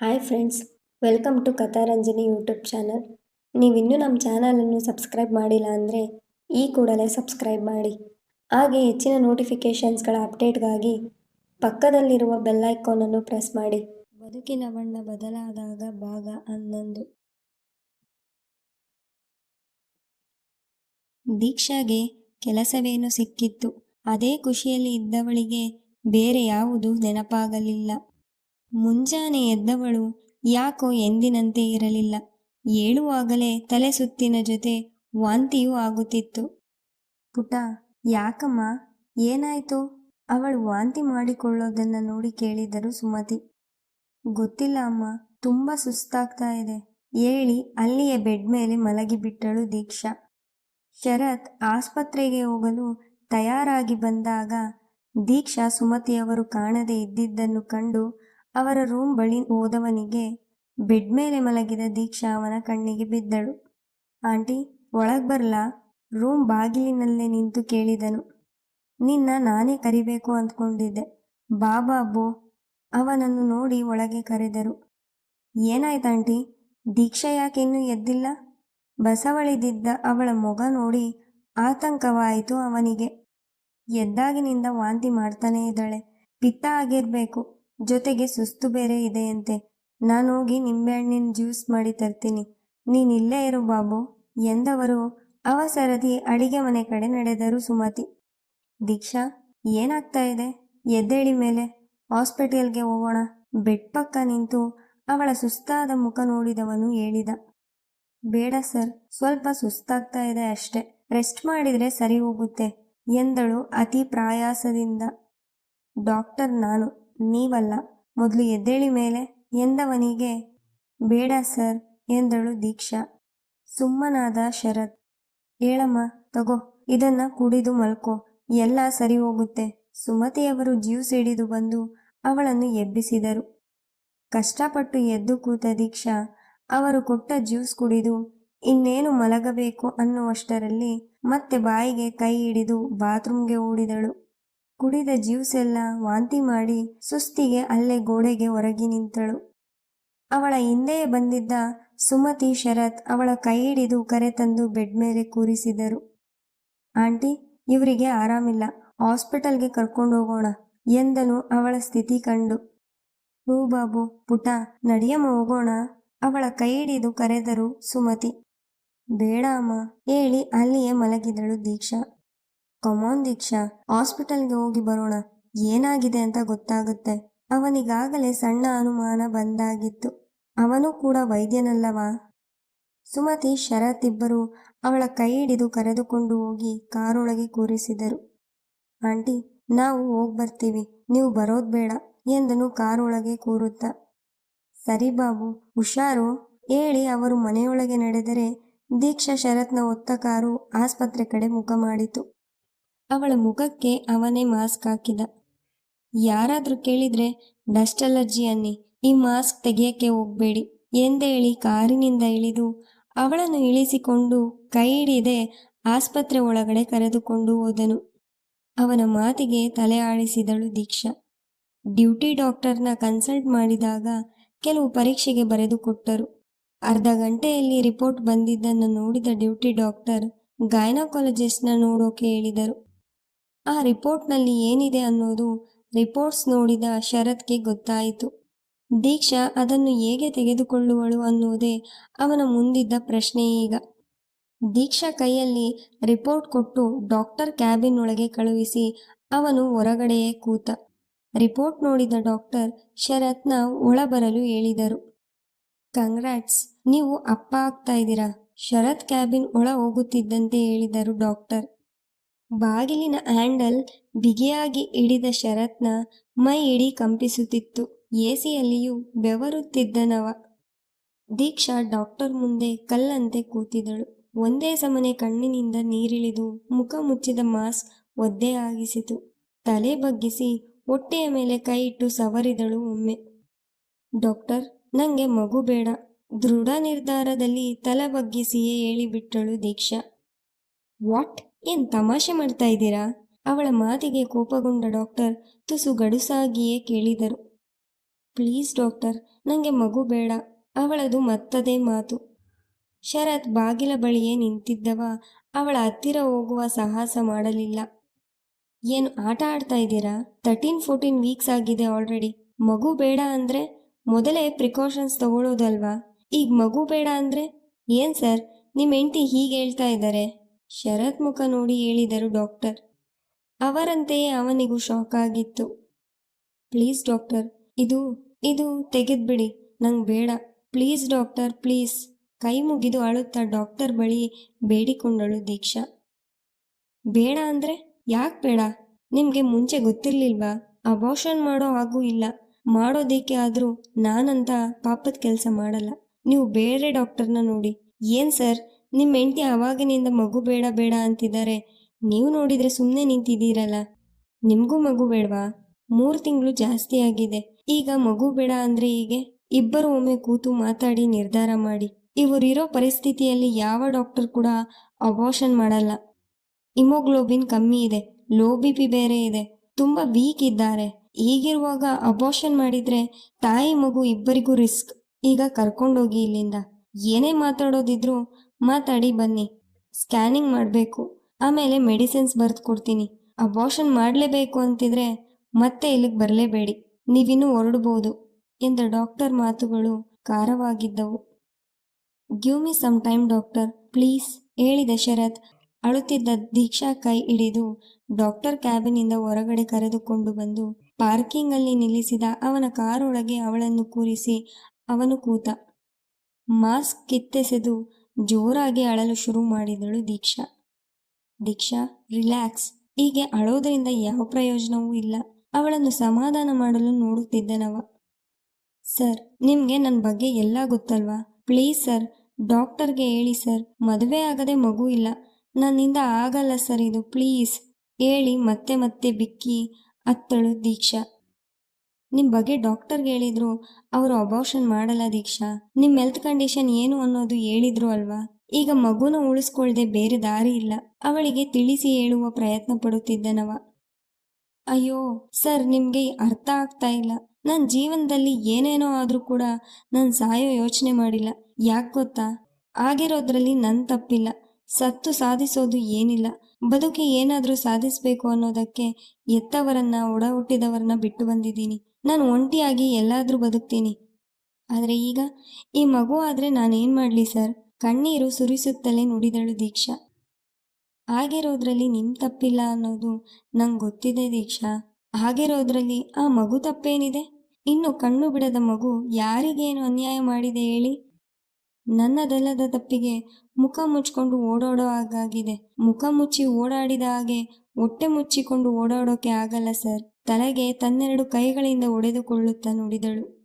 Hi friends welcome to Katharanjani YouTube channel ನೀವಿನ್ನೂ ನಮ್ಮ ಚಾನಲನ್ನು ಸಬ್ಸ್ಕ್ರೈಬ್ ಮಾಡಿಲ್ಲ ಅಂದರೆ ಈ ಕೂಡಲೇ ಸಬ್ಸ್ಕ್ರೈಬ್ ಮಾಡಿ. ಹಾಗೆ ಹೆಚ್ಚಿನ ನೋಟಿಫಿಕೇಷನ್ಸ್ಗಳ ಅಪ್ಡೇಟ್ಗಾಗಿ ಪಕ್ಕದಲ್ಲಿರುವ ಬೆಲ್ ಐಕಾನನ್ನು ಪ್ರೆಸ್ ಮಾಡಿ. ಬದುಕಿನ ಬಣ್ಣ ಬದಲಾದಾಗ ಭಾಗ ಹನ್ನೊಂದು. ದೀಕ್ಷಾಗೆ ಕೆಲಸವೇನು ಸಿಕ್ಕಿತ್ತು. ಅದೇ ಖುಷಿಯಲ್ಲಿ ಇದ್ದವಳಿಗೆ ಬೇರೆ ಯಾವುದು ನೆನಪಾಗಲಿಲ್ಲ. ಮುಂಜಾನೆ ಎದ್ದವಳು ಯಾಕೋ ಎಂದಿನಂತೆ ಇರಲಿಲ್ಲ. ಏಳುವಾಗಲೇ ತಲೆ ಸುತ್ತಿನ ಜೊತೆ ವಾಂತಿಯೂ ಆಗುತ್ತಿತ್ತು. ಪುಟ, ಯಾಕಮ್ಮ? ಏನಾಯ್ತು? ಅವಳು ವಾಂತಿ ಮಾಡಿಕೊಳ್ಳೋದನ್ನ ನೋಡಿ ಕೇಳಿದರು ಸುಮತಿ. ಗೊತ್ತಿಲ್ಲ ಅಮ್ಮ, ತುಂಬಾ ಸುಸ್ತಾಗ್ತಾ ಇದೆ. ಹೇಳಿ ಅಲ್ಲಿಯ ಬೆಡ್ ಮೇಲೆ ಮಲಗಿಬಿಟ್ಟಳು ದೀಕ್ಷಾ. ಶರತ್ ಆಸ್ಪತ್ರೆಗೆ ಹೋಗಲು ತಯಾರಾಗಿ ಬಂದಾಗ ದೀಕ್ಷಾ ಸುಮತಿಯವರು ಕಾಣದೇ ಇದ್ದಿದ್ದನ್ನು ಕಂಡು ಅವರ ರೂಮ್ ಬಳಿ ಹೋದವನಿಗೆ ಬೆಡ್ ಮೇಲೆ ಮಲಗಿದ ದೀಕ್ಷಾ ಅವನ ಕಣ್ಣಿಗೆ ಬಿದ್ದಳು. ಆಂಟಿ, ಒಳಗೆ ಬರಲಾ? ರೂಮ್ ಬಾಗಿಲಿನಲ್ಲೇ ನಿಂತು ಕೇಳಿದನು. ನಿನ್ನ ನಾನೇ ಕರಿಬೇಕು ಅಂದ್ಕೊಂಡಿದ್ದೆ. ಬಾಬು ಅವನನ್ನು ನೋಡಿ ಒಳಗೆ ಕರೆದರು. ಏನಾಯ್ತಾಂಟಿ ದೀಕ್ಷಾ ಯಾಕಿನ್ನೂ ಎದ್ದಿಲ್ಲ? ಬಸವಳಿದಿದ್ದ ಅವಳ ಮೊಗ ನೋಡಿ ಆತಂಕವಾಯಿತು ಅವನಿಗೆ. ಎದ್ದಾಗಿನಿಂದ ವಾಂತಿ ಮಾಡ್ತಾನೇ ಇದ್ದಾಳೆ. ಪಿತ್ತ ಆಗಿರ್ಬೇಕು. ಜೊತೆಗೆ ಸುಸ್ತು ಬೇರೆ ಇದೆಯಂತೆ ನಾನು ಹೋಗಿ ನಿಂಬೆಹಣ್ಣಿನ ಜ್ಯೂಸ್ ಮಾಡಿ ತರ್ತೀನಿ. ನೀನ್ ಇಲ್ಲೇ ಇರು ಬಾಬು. ಎಂದವರು? ಅವಸರದಿ ಅಡಿಗೆ ಮನೆ ಕಡೆ ನಡೆದರು ಸುಮತಿ. ದೀಕ್ಷಾ, ಏನಾಗ್ತಾ ಇದೆ? ಎದ್ದೇಳಿ ಮೇಲೆ. ಹಾಸ್ಪಿಟಲ್ಗೆ ಹೋಗೋಣ. ಬೆಡ್ ಪಕ್ಕ ನಿಂತು ಅವಳ ಸುಸ್ತಾದ ಮುಖ ನೋಡಿದವನು ಹೇಳಿದ. ಬೇಡ ಸರ್, ಸ್ವಲ್ಪ ಸುಸ್ತಾಗ್ತಾ ಇದೆ ಅಷ್ಟೆ. ರೆಸ್ಟ್ ಮಾಡಿದ್ರೆ ಸರಿ ಹೋಗುತ್ತೆ ಎಂದಳು ಅತಿ ಪ್ರಾಯಾಸದಿಂದ. ಡಾಕ್ಟರ್ ನಾನು. ನೀವಲ್ಲ. ಮೊದಲು ಎದ್ದೇಳಿ ಮೇಲೆ ಎಂದವನಿಗೆ, ಬೇಡ ಸರ್ ಎಂದಳು ದೀಕ್ಷಾ. ಸುಮ್ಮನಾದ ಶರತ್, ಹೇಳಮ್ಮ, ತಗೋ, ಇದನ್ನ ಕುಡಿದು ಮಲ್ಕೋ, ಎಲ್ಲ ಸರಿ ಹೋಗುತ್ತೆ. ಸುಮತಿಯವರು ಜ್ಯೂಸ್ ಹಿಡಿದು ಬಂದು ಅವಳನ್ನು ಎಬ್ಬಿಸಿದರು. ಕಷ್ಟಪಟ್ಟು ಎದ್ದು ಕೂತ ದೀಕ್ಷಾ, ಅವರು ಕೊಟ್ಟ ಜ್ಯೂಸ್ ಕುಡಿದು, ಇನ್ನೇನು ಮಲಗಬೇಕು ಅನ್ನುವಷ್ಟರಲ್ಲಿ ಮತ್ತೆ ಬಾಯಿಗೆ ಕೈ ಹಿಡಿದು ಬಾತ್ರೂಮ್ಗೆ ಓಡಿದಳು. ಕುಡಿದ ಜ್ಯೂಸ್ ಎಲ್ಲ ವಾಂತಿ ಮಾಡಿ ಸುಸ್ತಿಗೆ ಅಲ್ಲೇ ಗೋಡೆಗೆ ಹೊರಗಿ ನಿಂತಳು. ಅವಳ ಹಿಂದೆಯೇ ಬಂದಿದ್ದ ಸುಮತಿ ಶರತ್ ಅವಳ ಕೈ ಹಿಡಿದು ಕರೆ ತಂದು ಬೆಡ್ ಮೇಲೆ ಕೂರಿಸಿದರು. ಆಂಟಿ, ಇವರಿಗೆ ಆರಾಮಿಲ್ಲ. ಹಾಸ್ಪಿಟಲ್ಗೆ ಕರ್ಕೊಂಡು ಹೋಗೋಣ ಎಂದನು ಅವಳ ಸ್ಥಿತಿ ಕಂಡು. ಹೂ ಬಾಬು, ಪುಟ, ನಡಿಯಮ್ಮ ಹೋಗೋಣ ಅವಳ ಕೈ ಹಿಡಿದು ಕರೆದರು ಸುಮತಿ. ಬೇಡ ಅಮ್ಮ ಹೇಳಿ ಅಲ್ಲಿಯೇ ಮಲಗಿದಳು ದೀಕ್ಷಾ. ಕಮಾನ್ ದೀಕ್ಷಾ ಹಾಸ್ಪಿಟಲ್ಗೆ ಹೋಗಿ ಬರೋಣ. ಏನಾಗಿದೆ ಅಂತ ಗೊತ್ತಾಗುತ್ತೆ. ಅವನಿಗಾಗಲೇ ಸಣ್ಣ ಅನುಮಾನ ಬಂದಾಗಿತ್ತು. ಅವನು ಕೂಡ ವೈದ್ಯನಲ್ಲವಾ? ಸುಮತಿ, ಶರತ್ ಇಬ್ಬರು ಅವಳ ಕೈ ಹಿಡಿದು ಕರೆದುಕೊಂಡು ಹೋಗಿ ಕಾರೊಳಗೆ ಕೂರಿಸಿದರು. ಆಂಟಿ, ನಾವು ಹೋಗಿ ಬರ್ತೀವಿ. ನೀವು ಬರೋದ್ ಬೇಡ, ಎಂದನು ಕಾರೊಳಗೆ ಕೂರುತ್ತ. ಸರಿ ಬಾಬು, ಹುಷಾರು, ಹೇಳಿ ಅವರು ಮನೆಯೊಳಗೆ ನಡೆದರೆ ದೀಕ್ಷಾ ಶರತ್ನ ಒತ್ತ ಕಾರು ಆಸ್ಪತ್ರೆ ಕಡೆ ಮುಖ ಮಾಡಿತು. ಅವಳ ಮುಖಕ್ಕೆ ಅವನೇ ಮಾಸ್ಕ್ ಹಾಕಿದ. ಯಾರಾದ್ರೂ ಕೇಳಿದ್ರೆ, ಡಸ್ಟ್ ಅಲರ್ಜಿ ಅನ್ನಿ, ಈ ಮಾಸ್ಕ್ ತೆಗೆಯಕ್ಕೆ ಹೋಗ್ಬೇಡಿ ಎಂದೇಳಿ ಕಾರಿನಿಂದ ಇಳಿದು, ಅವಳನ್ನು ಇಳಿಸಿಕೊಂಡು ಕೈ ಹಿಡಿದೆ ಆಸ್ಪತ್ರೆ ಒಳಗಡೆ ಕರೆದುಕೊಂಡು ಹೋದನು. ಅವನ ಮಾತಿಗೆ ತಲೆ ಆಡಿಸಿದಳು ದೀಕ್ಷಾ. ಡ್ಯೂಟಿ ಡಾಕ್ಟರ್ನ ಕನ್ಸಲ್ಟ್ ಮಾಡಿದಾಗ ಕೆಲವು ಪರೀಕ್ಷೆಗೆ ಬರೆದುಕೊಟ್ಟರು ಅರ್ಧ ಗಂಟೆಯಲ್ಲಿ ರಿಪೋರ್ಟ್ ಬಂದಿದ್ದನ್ನು ನೋಡಿದ ಡ್ಯೂಟಿ ಡಾಕ್ಟರ್, ಗೈನಕಾಲಜಿಸ್ಟ್ನ ನೋಡೋಕೆ ಹೇಳಿದರು ಆ ರಿಪೋರ್ಟ್ನಲ್ಲಿ ಏನಿದೆ ಅನ್ನೋದು ರಿಪೋರ್ಟ್ಸ್ ನೋಡಿದ ಶರತ್ಗೆ ಗೊತ್ತಾಯಿತು. ದೀಕ್ಷಾ ಅದನ್ನು ಹೇಗೆ ತೆಗೆದುಕೊಳ್ಳುವಳು ಅನ್ನೋದೇ ಅವನ ಮುಂದಿದ್ದ ಪ್ರಶ್ನೆ ಈಗ. ದೀಕ್ಷಾ ಕೈಯಲ್ಲಿ ರಿಪೋರ್ಟ್ ಕೊಟ್ಟು ಡಾಕ್ಟರ್ ಕ್ಯಾಬಿನ್ ಒಳಗೆ ಕಳುಹಿಸಿ ಅವನು ಹೊರಗಡೆಯೇ ಕೂತ. ರಿಪೋರ್ಟ್ ನೋಡಿದ ಡಾಕ್ಟರ್ ಶರತ್ನ ಒಳಬರಲು ಹೇಳಿದರು. ಕಂಗ್ರಾಟ್ಸ್, ನೀವು ಅಪ್ಪ ಆಗ್ತಾ ಇದ್ದೀರಾ? ಶರತ್ ಕ್ಯಾಬಿನ್ ಒಳ ಹೋಗುತ್ತಿದ್ದಂತೆ ಹೇಳಿದರು ಡಾಕ್ಟರ್. ಬಾಗಿಲಿನ ಹ್ಯಾಂಡಲ್ ಬಿಗಿಯಾಗಿ ಹಿಡಿದ ಶರತ್ನ ಮೈ ಇಡೀ ಕಂಪಿಸುತ್ತಿತ್ತು. ಎಸಿಯಲ್ಲಿಯೂ ಬೆವರುತ್ತಿದ್ದನವ. ದೀಕ್ಷಾ ಡಾಕ್ಟರ್ ಮುಂದೆ ಕಲ್ಲಂತೆ ಕೂತಿದಳು. ಒಂದೇ ಸಮನೆ ಕಣ್ಣಿನಿಂದ ನೀರಿಳಿದು ಮುಖ ಮುಚ್ಚಿದ ಮಾಸ್ಕ್ ಒದ್ದೆ ಆಗಿಸಿತು. ತಲೆ ಬಗ್ಗಿಸಿ ಹೊಟ್ಟೆಯ ಮೇಲೆ ಕೈ ಇಟ್ಟು ಸವರಿದಳು ಒಮ್ಮೆ. ಡಾಕ್ಟರ್, ನಂಗೆ ಮಗು ಬೇಡ. ದೃಢ ನಿರ್ಧಾರದಲ್ಲಿ ತಲೆ ಬಗ್ಗಿಸಿಯೇ ಹೇಳಿಬಿಟ್ಟಳು ದೀಕ್ಷಾ. ವಾಟ್? ಏನ್ ತಮಾಷೆ ಮಾಡ್ತಾ ಇದ್ದೀರಾ? ಅವಳ ಮಾತಿಗೆ ಕೋಪಗೊಂಡ ಡಾಕ್ಟರ್ ತುಸು ಗಡುಸಾಗಿಯೇ ಕೇಳಿದರು. ಪ್ಲೀಸ್ ಡಾಕ್ಟರ್ ನನಗೆ ಮಗು ಬೇಡ. ಅವಳದು ಮತ್ತದೇ ಮಾತು. ಶರತ್ ಬಾಗಿಲ ಬಳಿಯೇ ನಿಂತಿದ್ದವ, ಅವಳ ಹತ್ತಿರ ಹೋಗುವ ಸಾಹಸ ಮಾಡಲಿಲ್ಲ. ಏನು ಆಟ ಆಡ್ತಾ ಇದ್ದೀರಾ? ತರ್ಟೀನ್ ಫೋರ್ಟೀನ್ ವೀಕ್ಸ್ ಆಗಿದೆ ಆಲ್ರೆಡಿ ಮಗು ಬೇಡ ಅಂದ್ರೆ ಮೊದಲೇ ಪ್ರಿಕಾಷನ್ಸ್ ತಗೊಳ್ಳೋದಲ್ವಾ ಈಗ ಮಗು ಬೇಡ ಅಂದ್ರೆ ಏನ್ ಸರ್? ನಿಮ್ಮ ಹೆಂಡತಿ ಹೀಗೆ ಹೇಳ್ತಾ ಇದ್ದಾರೆ. ಶರತ್ ಮುಖ ನೋಡಿ ಹೇಳಿದರು ಡಾಕ್ಟರ್. ಅವರಂತೆಯೇ ಅವನಿಗೂ ಶಾಕ್ ಆಗಿತ್ತು. ಪ್ಲೀಸ್ ಡಾಕ್ಟರ್, ಇದು ಇದು ತೆಗೆದ್ಬಿಡಿ, ನಂಗೆ ಬೇಡ. Please doctor, please. ಕೈ ಮುಗಿದು ಅಳುತ್ತಾ ಡಾಕ್ಟರ್ ಬಳಿ ಬೇಡಿಕೊಂಡಳು ದೀಕ್ಷಾ. ಬೇಡ ಅಂದ್ರೆ ಯಾಕೆ ಬೇಡ? ನಿಮ್ಗೆ ಮುಂಚೆ ಗೊತ್ತಿರ್ಲಿಲ್ವಾ? ಅಬಾರ್ಷನ್ ಮಾಡೋ ಹಾಗೂ ಇಲ್ಲ. ಮಾಡೋದಕ್ಕೆ ಆದ್ರೂ ನಾನಂತ ಪಾಪದ ಕೆಲಸ ಮಾಡಲ್ಲ. ನೀವು ಬೇರೆ ಡಾಕ್ಟರ್ನ ನೋಡಿ. ಏನ್ ಸರ್? ನಿಮ್ಮ ಹೆಂಡತಿ ಅವಾಗಿನಿಂದ ಮಗು ಬೇಡ ಬೇಡ ಅಂತಿದ್ದಾರೆ. ನೀವು ನೋಡಿದ್ರೆ ಸುಮ್ಮನೆ ನಿಂತಿದ್ದೀರಲ್ಲ. ನಿಮಗೂ ಮಗು ಬೇಡವಾ? ಮೂರು ತಿಂಗಳು ಜಾಸ್ತಿ ಆಗಿದೆ. ಈಗ ಮಗು ಬೇಡ ಅಂದ್ರೆ ಹೀಗೆ? ಇಬ್ಬರು ಒಮ್ಮೆ ಕೂತು ಮಾತಾಡಿ ನಿರ್ಧಾರ ಮಾಡಿ. ಇವರಿರೋ ಪರಿಸ್ಥಿತಿಯಲ್ಲಿ ಯಾವ ಡಾಕ್ಟರ್ ಕೂಡ ಅಬಾರ್ಷನ್ ಮಾಡಲ್ಲ. ಇಮೋಗ್ಲೋಬಿನ್ ಕಮ್ಮಿ ಇದೆ. ಲೋ ಬಿ ಪಿ ಬೇರೆ ಇದೆ. ತುಂಬಾ ವೀಕ್ ಇದ್ದಾರೆ. ಹೀಗಿರುವಾಗ ಅಬಾರ್ಷನ್ ಮಾಡಿದ್ರೆ ತಾಯಿ ಮಗು ಇಬ್ಬರಿಗೂ ರಿಸ್ಕ್. ಈಗ ಕರ್ಕೊಂಡೋಗಿ ಇಲ್ಲಿಂದ. ಏನೇ ಮಾತಾಡೋದಿದ್ರು ಮಾತಾಡಿ, ಬನ್ನಿ. ಸ್ಕ್ಯಾನಿಂಗ್ ಮಾಡಬೇಕು. ಆಮೇಲೆ ಮೆಡಿಸಿನ್ಸ್ ಬರೆದು ಕೊಡ್ತೀನಿ ಅಬಾರ್ಷನ್ ಮಾಡಲೇಬೇಕು ಅಂತಿದ್ರೆ ಮತ್ತೆ ಇಲ್ಲಿಗೆ ಬರಲೇಬೇಡಿ. ನೀವಿನ್ನೂ ಹೊರಡ್ಬೋದು ಎಂದ ಡಾಕ್ಟರ್ ಮಾತುಗಳು ಖಾರವಾಗಿದ್ದವು. Give me some time doctor, please, ಹೇಳಿದ ಶರತ್ ಅಳುತ್ತಿದ್ದ ದೀಕ್ಷಾ ಕೈ ಹಿಡಿದು ಡಾಕ್ಟರ್ ಕ್ಯಾಬಿನಿಂದ ಹೊರಗಡೆ ಕರೆದುಕೊಂಡು ಬಂದು ಪಾರ್ಕಿಂಗ್ ಅಲ್ಲಿ ನಿಲ್ಲಿಸಿದ ಅವನ ಕಾರೊಳಗೆ ಅವಳನ್ನು ಕೂರಿಸಿ ಅವನು ಕೂತ. ಮಾಸ್ಕ್ ಕಿತ್ತೆಸೆದು ಜೋರಾಗಿ ಅಳಲು ಶುರು ಮಾಡಿದಳು ದೀಕ್ಷಾ. ದೀಕ್ಷಾ, ರಿಲ್ಯಾಕ್ಸ್. ಹೀಗೆ ಅಳೋದ್ರಿಂದ ಯಾವ ಪ್ರಯೋಜನವೂ ಇಲ್ಲ. ಅವಳನ್ನು ಸಮಾಧಾನ ಮಾಡಲು ನೋಡುತ್ತಿದ್ದನವ ಸರ್, ನಿಮ್ಗೆ ನನ್ನ ಬಗ್ಗೆ ಎಲ್ಲ ಗೊತ್ತಲ್ವಾ? ಪ್ಲೀಸ್ ಸರ್, ಡಾಕ್ಟರ್ಗೆ ಹೇಳಿ ಸರ್. ಮದುವೆ ಆಗದೆ ಮಗು ಇಲ್ಲ. ನನ್ನಿಂದ ಆಗಲ್ಲ ಸರ್ ಇದು. ಪ್ಲೀಸ್. ಹೇಳಿ ಮತ್ತೆ ಮತ್ತೆ ಬಿಕ್ಕಿ ಅತ್ತಳು ದೀಕ್ಷಾ. ನಿಮ್ಮ ಬಗ್ಗೆ ಡಾಕ್ಟರ್ಗೆ ಹೇಳಿದ್ರು, ಅವರು ಅಬಾರ್ಷನ್ ಮಾಡಲ್ಲ ದೀಕ್ಷಾ. ನಿಮ್ಮ ಹೆಲ್ತ್ ಕಂಡೀಷನ್ ಏನು ಅನ್ನೋದು ಹೇಳಿದ್ರು ಅಲ್ವಾ? ಈಗ ಮಗುನ ಉಳಿಸ್ಕೊಳ್ದೆ ಬೇರೆ ದಾರಿ ಇಲ್ಲ. ಅವಳಿಗೆ ತಿಳಿಸಿ ಹೇಳುವ ಪ್ರಯತ್ನ ಪಡುತ್ತಿದ್ದನವ. ಅಯ್ಯೋ, ಸರ್, ನಿಮ್ಗೆ ಅರ್ಥ ಆಗ್ತಾ ಇಲ್ಲ. ನನ್ನ ಜೀವನದಲ್ಲಿ ಏನೇನೋ ಆದ್ರೂ ಕೂಡ ನಾನು ಸಾಯೋ ಯೋಚನೆ ಮಾಡಿಲ್ಲ. ಯಾಕೆ ಗೊತ್ತಾ? ಆಗಿರೋದ್ರಲ್ಲಿ ನನ್ನ ತಪ್ಪಿಲ್ಲ. ಸತ್ತು ಸಾಧಿಸೋದು ಏನಿಲ್ಲ. ಬದುಕಿ ಏನಾದರೂ ಸಾಧಿಸ್ಬೇಕು ಅನ್ನೋದಕ್ಕೆ ಎತ್ತವರನ್ನ ಒಡ ಹುಟ್ಟಿದವರನ್ನ ಬಿಟ್ಟು ಬಂದಿದ್ದೀನಿ. ನಾನು ಒಂಟಿಯಾಗಿ ಎಲ್ಲಾದರೂ ಬದುಕ್ತೀನಿ. ಆದರೆ ಈಗ ಈ ಮಗು ಆದರೆ ನಾನೇನ್ ಮಾಡ್ಲಿ ಸರ್? ಕಣ್ಣೀರು ಸುರಿಸುತ್ತಲೇ ನುಡಿದಳು ದೀಕ್ಷಾ. ಆಗಿರೋದ್ರಲ್ಲಿ ನಿಮ್ ತಪ್ಪಿಲ್ಲ ಅನ್ನೋದು ನಂಗೆ ಗೊತ್ತಿದೆ ದೀಕ್ಷಾ. ಆಗಿರೋದ್ರಲ್ಲಿ ಆ ಮಗು ತಪ್ಪೇನಿದೆ? ಇನ್ನು ಕಣ್ಣು ಬಿಡದ ಮಗು ಯಾರಿಗೇನು ಅನ್ಯಾಯ ಮಾಡಿದೆ ಹೇಳಿ? ನನ್ನದಲ್ಲದ ತಪ್ಪಿಗೆ ಮುಖ ಮುಚ್ಕೊಂಡು ಓಡಾಡೋ ಹಾಗಾಗಿದೆ. ಮುಖ ಮುಚ್ಚಿ ಓಡಾಡಿದ ಹಾಗೆ ಹೊಟ್ಟೆ ಮುಚ್ಚಿಕೊಂಡು ಓಡಾಡೋಕೆ ಆಗಲ್ಲ ಸರ್. ತಲೆಗೆ ತನ್ನೆರಡು ಕೈಗಳಿಂದ ಒಡೆದುಕೊಳ್ಳುತ್ತಾ ನುಡಿದಳು.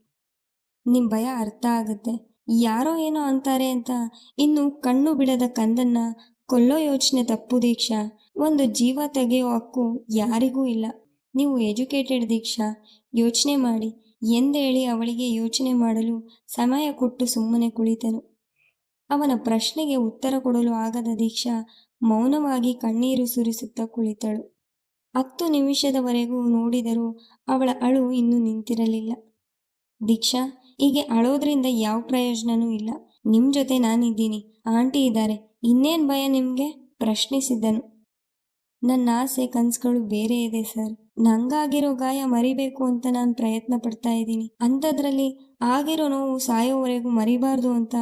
ನಿಮ್ ಭಯ ಅರ್ಥ ಆಗುತ್ತೆ. ಯಾರೋ ಏನೋ ಅಂತಾರೆ ಅಂತ ಇನ್ನು ಕಣ್ಣು ಬಿಡದ ಕಂದನ್ನ ಕೊಲ್ಲೋ ಯೋಚನೆ ತಪ್ಪು ದೀಕ್ಷಾ. ಒಂದು ಜೀವ ತೆಗೆಯೋ ಹಕ್ಕು ಯಾರಿಗೂ ಇಲ್ಲ. ನೀವು ಎಜುಕೇಟೆಡ್ ದೀಕ್ಷಾ. ಯೋಚನೆ ಮಾಡಿ. ಎಂದೇಳಿ ಅವಳಿಗೆ ಯೋಚನೆ ಮಾಡಲು ಸಮಯ ಕೊಟ್ಟು ಸುಮ್ಮನೆ ಕುಳಿತನು. ಅವನ ಪ್ರಶ್ನೆಗೆ ಉತ್ತರ ಕೊಡಲು ಆಗದ ದೀಕ್ಷಾ ಮೌನವಾಗಿ ಕಣ್ಣೀರು ಸುರಿಸುತ್ತಾ ಕುಳಿತಳು. ಹತ್ತು ನಿಮಿಷದವರೆಗೂ ನೋಡಿದರೂ ಅವಳ ಅಳು ಇನ್ನೂ ನಿಂತಿರಲಿಲ್ಲ. ದೀಕ್ಷಾ, ಹೀಗೆ ಅಳೋದ್ರಿಂದ ಯಾವ ಪ್ರಯೋಜನನೂ ಇಲ್ಲ. ನಿಮ್ ಜೊತೆ ನಾನಿದ್ದೀನಿ. ಆಂಟಿ ಇದ್ದಾರೆ. ಇನ್ನೇನ್ ಭಯ ನಿಮ್ಗೆ? ಪ್ರಶ್ನಿಸಿದ್ದನು. ನನ್ನ ಆಸೆ ಕನ್ಸುಗಳು ಬೇರೆ ಇದೆ, ಸರ್. ನಂಗಾಗಿರೋ ಗಾಯ ಮರಿಬೇಕು ಅಂತ ನಾನು ಪ್ರಯತ್ನ ಪಡ್ತಾ ಇದ್ದೀನಿ. ಅಂಥದ್ರಲ್ಲಿ ಆಗಿರೋ ನೋವು ಸಾಯೋವರೆಗೂ ಮರಿಬಾರ್ದು ಅಂತ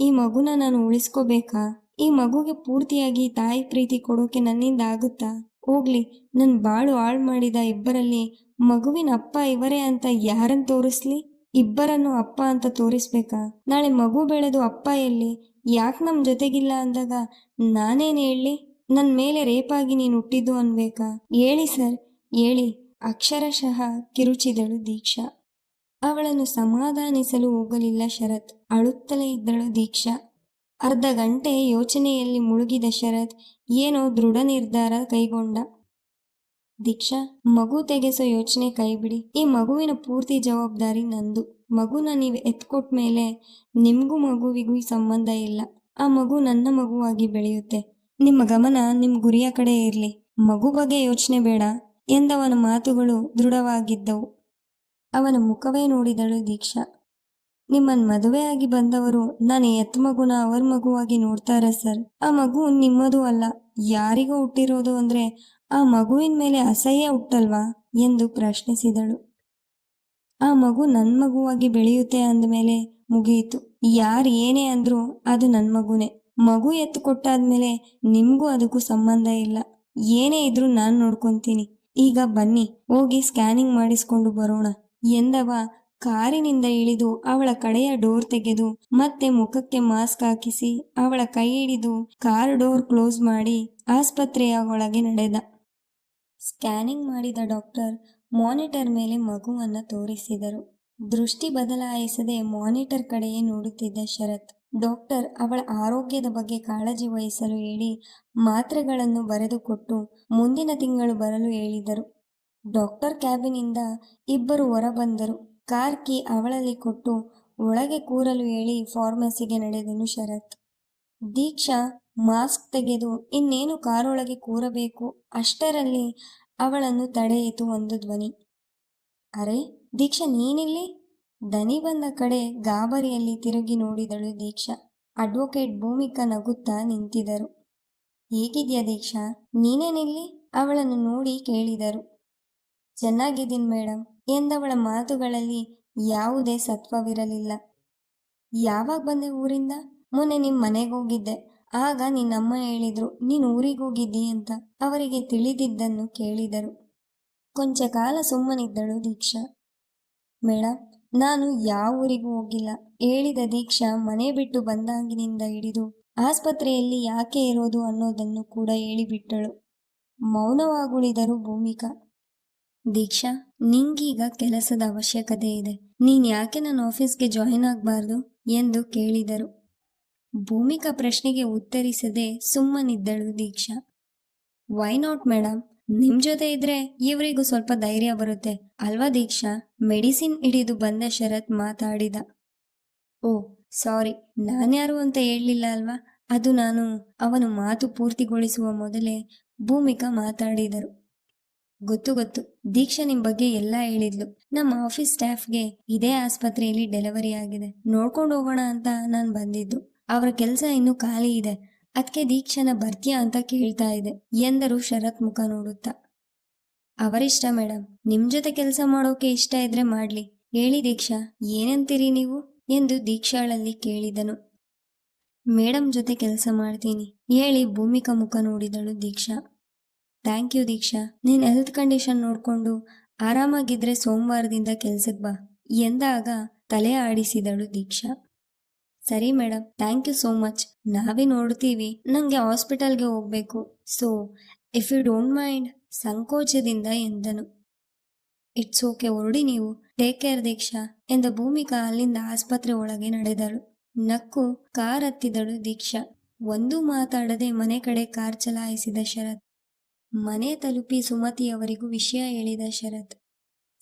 ಈ ಮಗುನ ನಾನು ಉಳಿಸ್ಕೋಬೇಕಾ? ಈ ಮಗುಗೆ ಪೂರ್ತಿಯಾಗಿ ತಾಯಿ ಪ್ರೀತಿ ಕೊಡೋಕೆ ನನ್ನಿಂದ ಆಗುತ್ತಾ? ಹೋಗ್ಲಿ, ನನ್ ಬಾಳು ಹಾಳು ಮಾಡಿದ ಇಬ್ಬರಲ್ಲಿ ಮಗುವಿನ ಅಪ್ಪ ಇವರೇ ಅಂತ ಯಾರನ್ನ ತೋರಿಸ್ಲಿ? ಇಬ್ಬರನ್ನು ಅಪ್ಪ ಅಂತ ತೋರಿಸ್ಬೇಕಾ? ನಾಳೆ ಮಗು ಬೆಳೆದು ಅಪ್ಪ ಎಲ್ಲಿ? ಯಾಕೆ ನಮ್ಮ ಜೊತೆಗಿಲ್ಲ ಅಂದಾಗ ನಾನೇನು ಹೇಳಿ? ನನ್ ಮೇಲೆ ರೇಪಾಗಿ ನೀನು ಹುಟ್ಟಿದ್ದು ಅನ್ಬೇಕಾ? ಹೇಳಿ ಸರ್. ಹೇಳಿ. ಅಕ್ಷರಶಃ ಕಿರುಚಿದಳು ದೀಕ್ಷಾ. ಅವಳನ್ನು ಸಮಾಧಾನಿಸಲು ಹೋಗಲಿಲ್ಲ ಶರತ್. ಅಳುತ್ತಲೇ ಇದ್ದಳು ದೀಕ್ಷಾ. ಅರ್ಧ ಗಂಟೆ ಯೋಚನೆಯಲ್ಲಿ ಮುಳುಗಿದ ಶರತ್ ಏನೋ ದೃಢ ನಿರ್ಧಾರ ಕೈಗೊಂಡ. ದೀಕ್ಷಾ, ಮಗು ತೆಗೆಸೋ ಯೋಚನೆ ಕೈಬಿಡಿ. ಈ ಮಗುವಿನ ಪೂರ್ತಿ ಜವಾಬ್ದಾರಿ ನಂದು. ಮಗುನ ನೀವು ಎತ್ಕೊಟ್ಮೇಲೆ ನಿಮ್ಗೂ ಮಗುವಿಗೂ ಸಂಬಂಧ ಇಲ್ಲ. ಆ ಮಗು ನನ್ನ ಮಗುವಾಗಿ ಬೆಳೆಯುತ್ತೆ. ನಿಮ್ಮ ಗಮನ ನಿಮ್ಮ ಗುರಿಯ ಕಡೆ ಇರಲಿ. ಮಗು ಬಗ್ಗೆ ಯೋಚನೆ ಬೇಡ ಎಂದವನ ಮಾತುಗಳು ದೃಢವಾಗಿದ್ದವು. ಅವನ ಮುಖವೇ ನೋಡಿದಳು ದೀಕ್ಷಾ. ನಿಮ್ಮನ್ ಮದುವೆಯಾಗಿ ಬಂದವರು ನಾನು ಎತ್ ಮಗುನ ಅವರ್ ಮಗುವಾಗಿ ನೋಡ್ತಾರೆ ಸರ್. ಆ ಮಗು ನಿಮ್ಮದು ಅಲ್ಲ. ಯಾರಿಗೋ ಹುಟ್ಟಿರೋದು ಅಂದ್ರೆ ಆ ಮಗುವಿನ ಮೇಲೆ ಅಸಹ್ಯ ಹುಟ್ಟಲ್ವಾ? ಎಂದು ಪ್ರಶ್ನಿಸಿದಳು. ಆ ಮಗು ನನ್ನ ಮಗುವಾಗಿ ಬೆಳೆಯುತ್ತೆ ಅಂದ ಮೇಲೆ ಮುಗಿಯಿತು. ಯಾರು ಏನೇ ಅಂದ್ರೂ ಅದು ನನ್ನ ಮಗುನೇ. ಮಗು ಎತ್ತು ಕೊಟ್ಟಾದ್ಮೇಲೆ ನಿಮ್ಗೂ ಅದಕ್ಕೂ ಸಂಬಂಧ ಇಲ್ಲ. ಏನೇ ಇದ್ರೂ ನಾನು ನೋಡ್ಕೊಂತೀನಿ. ಈಗ ಬನ್ನಿ, ಹೋಗಿ ಸ್ಕ್ಯಾನಿಂಗ್ ಮಾಡಿಸ್ಕೊಂಡು ಬರೋಣ. ಎಂದವ, ಕಾರಿನಿಂದ ಇಳಿದು ಅವಳ ಕಡೆಯ ಡೋರ್ ತೆಗೆದು ಮತ್ತೆ ಮುಖಕ್ಕೆ ಮಾಸ್ಕ್ ಹಾಕಿಸಿ ಅವಳ ಕೈ ಹಿಡಿದು ಕಾರ್ ಡೋರ್ ಕ್ಲೋಸ್ ಮಾಡಿ ಆಸ್ಪತ್ರೆಯ ಒಳಗೆ ನಡೆದ. ಸ್ಕ್ಯಾನಿಂಗ್ ಮಾಡಿದ ಡಾಕ್ಟರ್ ಮಾನಿಟರ್ ಮೇಲೆ ಮಗುವನ್ನ ತೋರಿಸಿದರು. ದೃಷ್ಟಿ ಬದಲಾಯಿಸದೆ ಮಾನಿಟರ್ ಕಡೆಯೇ ನೋಡುತ್ತಿದ್ದ ಶರತ್. ಡಾಕ್ಟರ್, ಅವಳ ಆರೋಗ್ಯದ ಬಗ್ಗೆ ಕಾಳಜಿ ವಹಿಸಲು ಹೇಳಿ ಮಾತ್ರೆಗಳನ್ನು ಬರೆದುಕೊಟ್ಟು ಮುಂದಿನ ತಿಂಗಳು ಬರಲು ಹೇಳಿದರು. ಡಾಕ್ಟರ್ ಕ್ಯಾಬಿನಿಂದ ಇಬ್ಬರು ಹೊರಬಂದರು. ಕಾರ್ ಕೀ ಅವಳಲ್ಲಿ ಕೊಟ್ಟು ಒಳಗೆ ಕೂರಲು ಹೇಳಿ ಫಾರ್ಮಸಿಗೆ ನಡೆದನು ಶರತ್. ದೀಕ್ಷಾ, ಮಾಸ್ಕ್ ತೆಗೆದು ಇನ್ನೇನು ಕಾರೊಳಗೆ ಕೂರಬೇಕು? ಅಷ್ಟರಲ್ಲಿ ಅವಳನ್ನು ತಡೆಯಿತು ಒಂದು ಧ್ವನಿ. ಅರೆ ದೀಕ್ಷಾ, ನೀನಿಲ್ಲಿ? ದನಿ ಬಂದ ಕಡೆ ಗಾಬರಿಯಲ್ಲಿ ತಿರುಗಿ ನೋಡಿದಳು ದೀಕ್ಷಾ. ಅಡ್ವೊಕೇಟ್ ಭೂಮಿಕಾ ನಗುತ್ತಾ ನಿಂತಿದ್ದರು. ಹೇಗಿದ್ಯಾ ದೀಕ್ಷಾ? ನೀನೇನಿಲ್ಲಿ? ಅವಳನ್ನು ನೋಡಿ ಕೇಳಿದರು. ಚೆನ್ನಾಗಿದ್ದೀನಿ ಮೇಡಮ್ ಎಂದವಳ ಮಾತುಗಳಲ್ಲಿ ಯಾವುದೇ ಸತ್ವವಿರಲಿಲ್ಲ. ಯಾವಾಗ ಬಂದೆ ಊರಿಂದ? ಮೊನ್ನೆ ನಿಮ್ಮ ಮನೆಗೆ ಹೋಗಿದ್ದೆ. ಆಗ ನಿನ್ನಮ್ಮ ಹೇಳಿದ್ರು, ನೀನು ಊರಿಗೆ ಹೋಗಿದ್ದಿ ಅಂತ ಅವರಿಗೆ ತಿಳಿದಿದ್ದನ್ನು ಕೇಳಿದರು. ಕೊಂಚ ಕಾಲ ಸುಮ್ಮನಿದ್ದಳು ದೀಕ್ಷಾ. ಮೇಡಮ್ ನಾನು ಯಾವ ಊರಿಗೂ ಹೋಗಿಲ್ಲ. ಹೇಳಿದ ದೀಕ್ಷಾ ಮನೆ ಬಿಟ್ಟು ಬಂದಾಗಿನಿಂದ ಹಿಡಿದು ಆಸ್ಪತ್ರೆಯಲ್ಲಿ ಯಾಕೆ ಇರೋದು ಅನ್ನೋದನ್ನು ಕೂಡ ಹೇಳಿಬಿಟ್ಟಳು. ಮೌನವಾಗುಳಿದರು ಭೂಮಿಕಾ. ದೀಕ್ಷಾ, ನಿಂಗೀಗ ಕೆಲಸದ ಅವಶ್ಯಕತೆ ಇದೆ. ನೀನ್ ಯಾಕೆ ನನ್ನ ಆಫೀಸ್ಗೆ ಜಾಯಿನ್ ಆಗಬಾರ್ದು? ಎಂದು ಕೇಳಿದರು. ಭೂಮಿಕಾ ಪ್ರಶ್ನೆಗೆ ಉತ್ತರಿಸದೆ ಸುಮ್ಮನಿದ್ದಳು ದೀಕ್ಷಾ. ವೈ ನಾಟ್ ಮೇಡಮ್ ನಿಮ್ ಜೊತೆ ಇದ್ರೆ ಇವರಿಗೂ ಸ್ವಲ್ಪ ಧೈರ್ಯ ಬರುತ್ತೆ. ಅಲ್ವಾ ದೀಕ್ಷಾ? ಮೆಡಿಸಿನ್ ಹಿಡಿದು ಬಂದ ಶರತ್ ಮಾತಾಡಿದ. ಓ, ಸಾರಿ. ನಾನ್ಯಾರು ಅಂತ ಹೇಳಲಿಲ್ಲ ಅಲ್ವಾ? ಅದು ನಾನು ಅವನು ಮಾತು ಪೂರ್ತಿಗೊಳಿಸುವ ಮೊದಲೇ ಭೂಮಿಕಾ ಮಾತಾಡಿದರು. ಗೊತ್ತು ಗೊತ್ತು. ದೀಕ್ಷಾ ನಿಮ್ ಬಗ್ಗೆ ಎಲ್ಲ ಹೇಳಿದ್ಲು. ನಮ್ಮ ಆಫೀಸ್ ಸ್ಟಾಫ್ಗೆ ಇದೇ ಆಸ್ಪತ್ರೆಯಲ್ಲಿ ಡೆಲಿವರಿ ಆಗಿದೆ. ನೋಡ್ಕೊಂಡು ಹೋಗೋಣ ಅಂತ ನಾನು ಬಂದಿದ್ದು. ಅವರ ಕೆಲಸ ಇನ್ನೂ ಖಾಲಿ ಇದೆ. ಅದಕ್ಕೆ ದೀಕ್ಷಾನ ಬರ್ತೀಯಾ ಅಂತ ಕೇಳ್ತಾ ಇದೆ. ಎಂದರು ಶರತ್ ಮುಖ ನೋಡುತ್ತಾ. ಅವರಿಷ್ಟ ಮೇಡಮ್ ನಿಮ್ ಜೊತೆ ಕೆಲಸ ಮಾಡೋಕೆ ಇಷ್ಟ ಇದ್ರೆ ಮಾಡ್ಲಿ. ಹೇಳಿ ದೀಕ್ಷಾ, ಏನಂತೀರಿ ನೀವು? ಎಂದು ದೀಕ್ಷಾಳಲ್ಲಿ ಕೇಳಿದನು. ಮೇಡಮ್ ಜೊತೆ ಕೆಲಸ ಮಾಡ್ತೀನಿ, ಹೇಳಿ ಭೂಮಿಕಾ ಮುಖ ನೋಡಿದಳು ದೀಕ್ಷಾ. ಥ್ಯಾಂಕ್ ಯು ದೀಕ್ಷಾ, ನೀನ್ ಹೆಲ್ತ್ ಕಂಡೀಷನ್ ನೋಡ್ಕೊಂಡು ಆರಾಮಾಗಿದ್ರೆ ಸೋಮವಾರದಿಂದ ಕೆಲ್ಸಕ್ಕೆ ಬಾ, ಎಂದಾಗ ತಲೆ ಆಡಿಸಿದಳು ದೀಕ್ಷಾ. ಸರಿ madam thank you so much. ನಾವೇ ನೋಡ್ತೀವಿ, ನಂಗೆ ಹಾಸ್ಪಿಟಲ್ಗೆ ಹೋಗ್ಬೇಕು. So, if you don't mind, ಸಂಕೋಚದಿಂದ ಎಂದನು. ಇಟ್ಸ್ ಓಕೆ, ಹೊರಡಿ ನೀವು. ಟೇಕ್ ಕೇರ್ ದೀಕ್ಷಾ ಎಂದ ಭೂಮಿಕಾ ಅಲ್ಲಿಂದ ಆಸ್ಪತ್ರೆ ಒಳಗೆ ನಡೆದಳು. ನಕ್ಕು ಕಾರ್ ಹತ್ತಿದಳು ದೀಕ್ಷಾ. ಒಂದು ಮಾತಾಡದೆ ಮನೆ ಕಡೆ ಕಾರ್ ಚಲಾಯಿಸಿದ ಶರತ್. ಮನೆ ತಲುಪಿ ಸುಮತಿಯವರಿಗೂ ವಿಷಯ ಹೇಳಿದ ಶರತ್.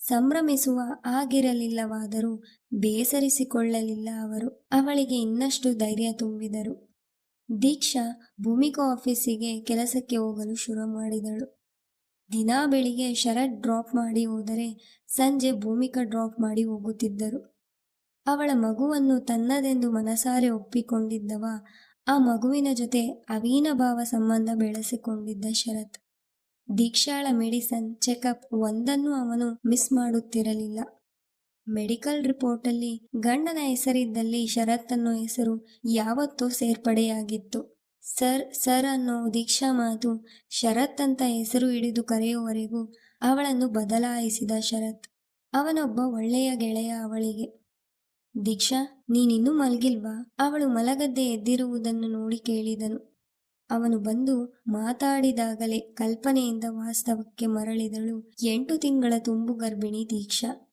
ಸಂಭ್ರಮಿಸುವ ಆಗಿರಲಿಲ್ಲವಾದರೂ ಬೇಸರಿಸಿಕೊಳ್ಳಲಿಲ್ಲ ಅವರು. ಅವಳಿಗೆ ಇನ್ನಷ್ಟು ಧೈರ್ಯ ತುಂಬಿದರು. ದೀಕ್ಷಾ ಭೂಮಿಕಾ ಆಫೀಸಿಗೆ ಕೆಲಸಕ್ಕೆ ಹೋಗಲು ಶುರು ಮಾಡಿದಳು. ದಿನಾ ಬೆಳಿಗ್ಗೆ ಶರತ್ ಡ್ರಾಪ್ ಮಾಡಿ ಹೋದರೆ ಸಂಜೆ ಭೂಮಿಕಾ ಡ್ರಾಪ್ ಮಾಡಿ ಹೋಗುತ್ತಿದ್ದರು. ಅವಳ ಮಗುವನ್ನು ತನ್ನದೆಂದು ಮನಸಾರೆ ಒಪ್ಪಿಕೊಂಡಿದ್ದವ, ಆ ಮಗುವಿನ ಜೊತೆ ಅವಿನಾಭಾವ ಸಂಬಂಧ ಬೆಳೆಸಿಕೊಂಡಿದ್ದ ಶರತ್. ದೀಕ್ಷಾಳ ಮೆಡಿಸನ್ ಚೆಕಪ್ ಒಂದನ್ನು ಅವನು ಮಿಸ್ ಮಾಡುತ್ತಿರಲಿಲ್ಲ. ಮೆಡಿಕಲ್ ರಿಪೋರ್ಟಲ್ಲಿ ಗಂಡನ ಹೆಸರಿದ್ದಲ್ಲಿ ಶರತ್ ಅನ್ನೋ ಹೆಸರು ಯಾವತ್ತೂ ಸೇರ್ಪಡೆಯಾಗಿತ್ತು. ಸರ್ ಸರ್ ಅನ್ನೋ ದೀಕ್ಷಾ ಮಾತು ಶರತ್ ಅಂತ ಹೆಸರು ಹಿಡಿದು ಕರೆಯುವವರೆಗೂ ಅವಳನ್ನು ಬದಲಾಯಿಸಿದ ಶರತ್. ಅವನೊಬ್ಬ ಒಳ್ಳೆಯ ಗೆಳೆಯ ಅವಳಿಗೆ. ದೀಕ್ಷಾ, ನೀನಿನ್ನೂ ಮಲಗಿಲ್ವಾ? ಅವಳು ಮಲಗದ್ದೆ ಎದ್ದಿರುವುದನ್ನು ನೋಡಿ ಕೇಳಿದನು. ಅವನು ಬಂದು ಮಾತಾಡಿದಾಗಲೇ ಕಲ್ಪನೆಯಿಂದ ವಾಸ್ತವಕ್ಕೆ ಮರಳಿದಳು. ಎಂಟು ತಿಂಗಳ ತುಂಬು ಗರ್ಭಿಣಿ ದೀಕ್ಷಾ.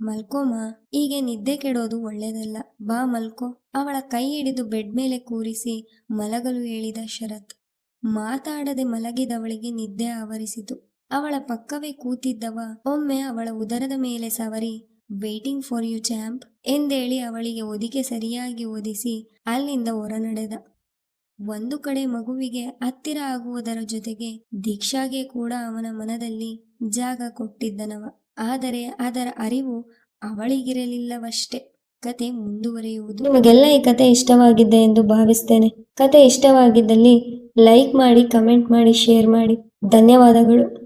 ಮಲ್ಕೋಮ, ಹೀಗೆ ನಿದ್ದೆ ಕೆಡೋದು ಒಳ್ಳೆಯದಲ್ಲ ಬಾ ಮಲ್ಕೋ. ಅವಳ ಕೈ ಹಿಡಿದು ಬೆಡ್ ಮೇಲೆ ಕೂರಿಸಿ ಮಲಗಲು ಹೇಳಿದ ಶರತ್. ಮಾತಾಡದೆ ಮಲಗಿದವಳಿಗೆ ನಿದ್ದೆ ಆವರಿಸಿತು. ಅವಳ ಪಕ್ಕವೇ ಕೂತಿದ್ದವ, ಒಮ್ಮೆ ಅವಳ ಉದರದ ಮೇಲೆ ಸವರಿ ವೇಟಿಂಗ್ ಫಾರ್ ಯು ಚಾಂಪ್ ಎಂದೇಳಿ ಅವಳಿಗೆ ಒದಿಗೆ ಸರಿಯಾಗಿ ಓದಿಸಿ ಅಲ್ಲಿಂದ ಹೊರನಡೆದ. ಒಂದು ಕಡೆ ಮಗುವಿಗೆ ಹತ್ತಿರ ಆಗುವುದರ ಜೊತೆಗೆ ದೀಕ್ಷಾಗೆ ಕೂಡ ಅವನ ಮನದಲ್ಲಿ ಜಾಗ ಕೊಟ್ಟಿದ್ದನವ. ಆದರೆ ಅದರ ಅರಿವು ಅವಳಿಗಿರಲಿಲ್ಲವಷ್ಟೇ. ಕತೆ ಮುಂದುವರಿಯುವುದು. ನಿಮಗೆಲ್ಲ ಈ ಕತೆ ಇಷ್ಟವಾಗಿದೆ ಎಂದು ಭಾವಿಸ್ತೇನೆ. ಕತೆ ಇಷ್ಟವಾಗಿದ್ದಲ್ಲಿ ಲೈಕ್ ಮಾಡಿ, ಕಮೆಂಟ್ ಮಾಡಿ, ಶೇರ್ ಮಾಡಿ. ಧನ್ಯವಾದಗಳು.